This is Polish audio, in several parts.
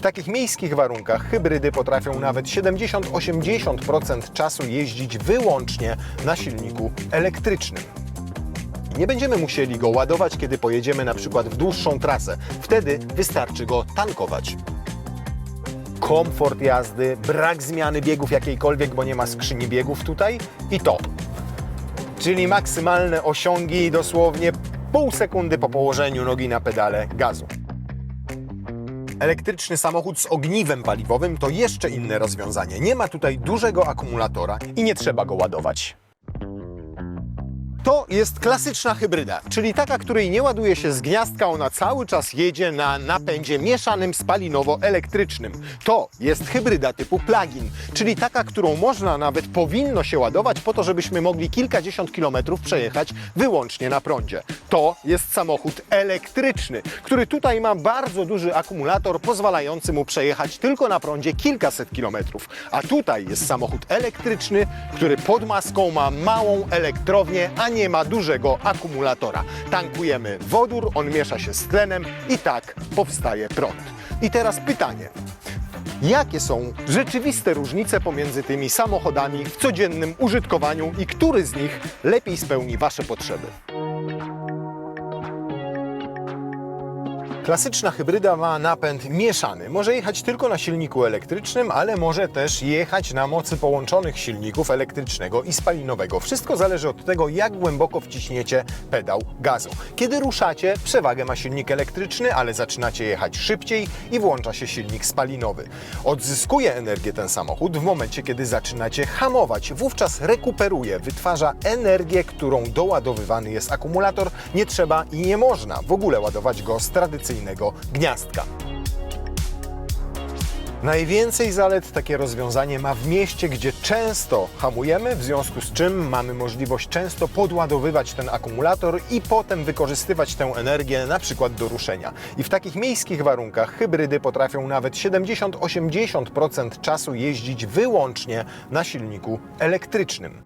W takich miejskich warunkach hybrydy potrafią nawet 70-80% czasu jeździć wyłącznie na silniku elektrycznym. Nie będziemy musieli go ładować, kiedy pojedziemy na przykład w dłuższą trasę. Wtedy wystarczy go tankować. Komfort jazdy, brak zmiany biegów jakiejkolwiek, bo nie ma skrzyni biegów tutaj i to. Czyli maksymalne osiągi dosłownie pół sekundy po położeniu nogi na pedale gazu. Elektryczny samochód z ogniwem paliwowym to jeszcze inne rozwiązanie. Nie ma tutaj dużego akumulatora i nie trzeba go ładować. To jest klasyczna hybryda, czyli taka, której nie ładuje się z gniazdka, ona cały czas jedzie na napędzie mieszanym spalinowo-elektrycznym. To jest hybryda typu plug-in, czyli taka, którą można, nawet powinno się ładować po to, żebyśmy mogli kilkadziesiąt kilometrów przejechać wyłącznie na prądzie. To jest samochód elektryczny, który tutaj ma bardzo duży akumulator pozwalający mu przejechać tylko na prądzie kilkaset kilometrów. A tutaj jest samochód elektryczny, który pod maską ma małą elektrownię, a nie ma dużego akumulatora. Tankujemy wodór, on miesza się z tlenem i tak powstaje prąd. I teraz pytanie. Jakie są rzeczywiste różnice pomiędzy tymi samochodami w codziennym użytkowaniu i który z nich lepiej spełni Wasze potrzeby? Klasyczna hybryda ma napęd mieszany. Może jechać tylko na silniku elektrycznym, ale może też jechać na mocy połączonych silników elektrycznego i spalinowego. Wszystko zależy od tego, jak głęboko wciśniecie pedał gazu. Kiedy ruszacie, przewagę ma silnik elektryczny, ale zaczynacie jechać szybciej i włącza się silnik spalinowy. Odzyskuje energię ten samochód w momencie, kiedy zaczynacie hamować. Wówczas rekuperuje, wytwarza energię, którą doładowywany jest akumulator. Nie trzeba i nie można w ogóle ładować go z tradycyjnego gniazdka. Najwięcej zalet takie rozwiązanie ma w mieście, gdzie często hamujemy, w związku z czym mamy możliwość często podładowywać ten akumulator i potem wykorzystywać tę energię na przykład do ruszenia. I w takich miejskich warunkach hybrydy potrafią nawet 70-80% czasu jeździć wyłącznie na silniku elektrycznym.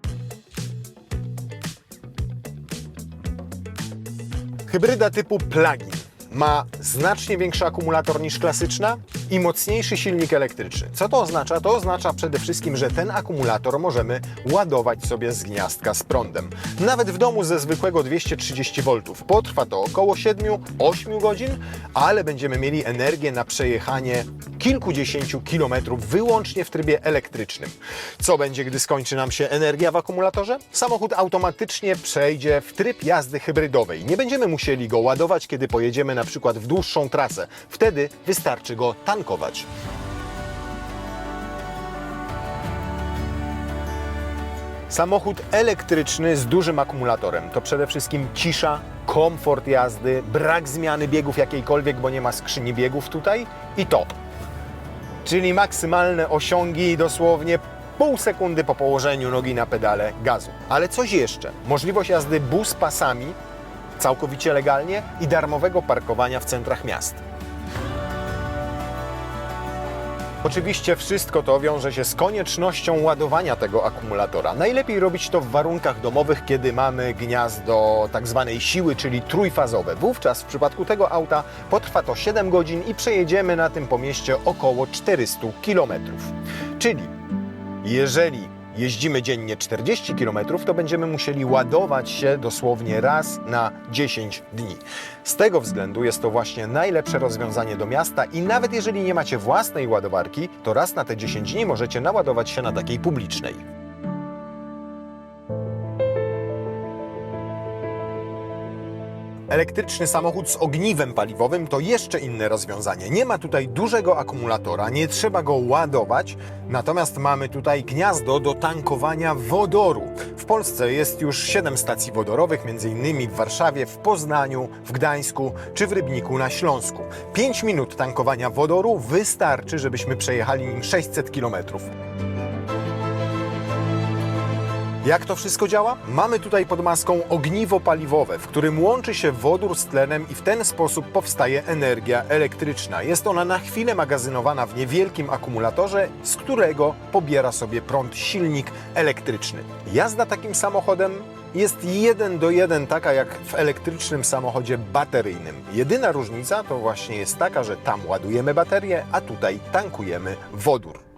Hybryda typu plug-in ma znacznie większy akumulator niż klasyczna i mocniejszy silnik elektryczny. Co to oznacza? To oznacza przede wszystkim, że ten akumulator możemy ładować sobie z gniazdka z prądem. Nawet w domu ze zwykłego 230 V. Potrwa to około 7-8 godzin, ale będziemy mieli energię na przejechanie kilkudziesięciu kilometrów wyłącznie w trybie elektrycznym. Co będzie, gdy skończy nam się energia w akumulatorze? Samochód automatycznie przejdzie w tryb jazdy hybrydowej. Nie będziemy musieli go ładować, kiedy pojedziemy na przykład w dłuższą trasę. Wtedy wystarczy go tankować. Samochód elektryczny z dużym akumulatorem to przede wszystkim cisza, komfort jazdy, brak zmiany biegów jakiejkolwiek, bo nie ma skrzyni biegów tutaj i to. Czyli maksymalne osiągi dosłownie pół sekundy po położeniu nogi na pedale gazu. Ale coś jeszcze. Możliwość jazdy bus pasami całkowicie legalnie i darmowego parkowania w centrach miast. Oczywiście wszystko to wiąże się z koniecznością ładowania tego akumulatora. Najlepiej robić to w warunkach domowych, kiedy mamy gniazdo tak zwanej siły, czyli trójfazowe. Wówczas w przypadku tego auta potrwa to 7 godzin i przejedziemy na tym po mieście około 400 km. Czyli jeżeli jeździmy dziennie 40 km, to będziemy musieli ładować się dosłownie raz na 10 dni. Z tego względu jest to właśnie najlepsze rozwiązanie do miasta i nawet jeżeli nie macie własnej ładowarki, to raz na te 10 dni możecie naładować się na takiej publicznej. Elektryczny samochód z ogniwem paliwowym to jeszcze inne rozwiązanie. Nie ma tutaj dużego akumulatora, nie trzeba go ładować, natomiast mamy tutaj gniazdo do tankowania wodoru. W Polsce jest już 7 stacji wodorowych, m.in. w Warszawie, w Poznaniu, w Gdańsku czy w Rybniku na Śląsku. 5 minut tankowania wodoru wystarczy, żebyśmy przejechali nim 600 kilometrów. Jak to wszystko działa? Mamy tutaj pod maską ogniwo paliwowe, w którym łączy się wodór z tlenem i w ten sposób powstaje energia elektryczna. Jest ona na chwilę magazynowana w niewielkim akumulatorze, z którego pobiera sobie prąd silnik elektryczny. Jazda takim samochodem jest jeden do jeden taka jak w elektrycznym samochodzie bateryjnym. Jedyna różnica to właśnie jest taka, że tam ładujemy baterię, a tutaj tankujemy wodór.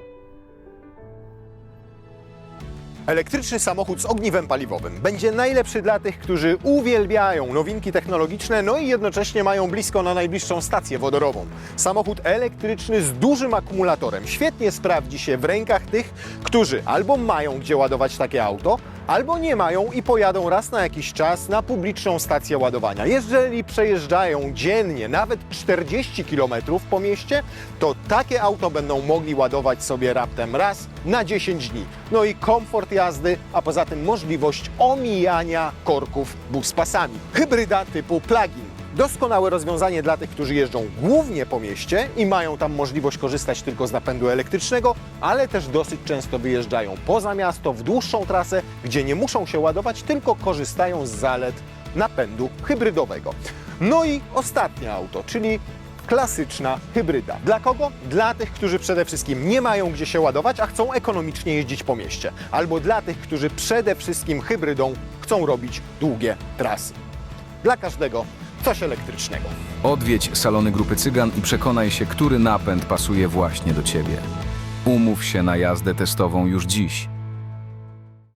Elektryczny samochód z ogniwem paliwowym będzie najlepszy dla tych, którzy uwielbiają nowinki technologiczne, no i jednocześnie mają blisko na najbliższą stację wodorową. Samochód elektryczny z dużym akumulatorem świetnie sprawdzi się w rękach tych, którzy albo mają gdzie ładować takie auto, albo nie mają i pojadą raz na jakiś czas na publiczną stację ładowania. Jeżeli przejeżdżają dziennie nawet 40 km po mieście, to takie auto będą mogli ładować sobie raptem raz na 10 dni. No i komfort jazdy, a poza tym możliwość omijania korków buspasami. Hybryda typu plug-in. Doskonałe rozwiązanie dla tych, którzy jeżdżą głównie po mieście i mają tam możliwość korzystać tylko z napędu elektrycznego, ale też dosyć często wyjeżdżają poza miasto w dłuższą trasę, gdzie nie muszą się ładować, tylko korzystają z zalet napędu hybrydowego. No i ostatnie auto, czyli klasyczna hybryda. Dla kogo? Dla tych, którzy przede wszystkim nie mają gdzie się ładować, a chcą ekonomicznie jeździć po mieście. Albo dla tych, którzy przede wszystkim hybrydą chcą robić długie trasy. Dla każdego coś elektrycznego. Odwiedź salony grupy Cygan i przekonaj się, który napęd pasuje właśnie do Ciebie. Umów się na jazdę testową już dziś.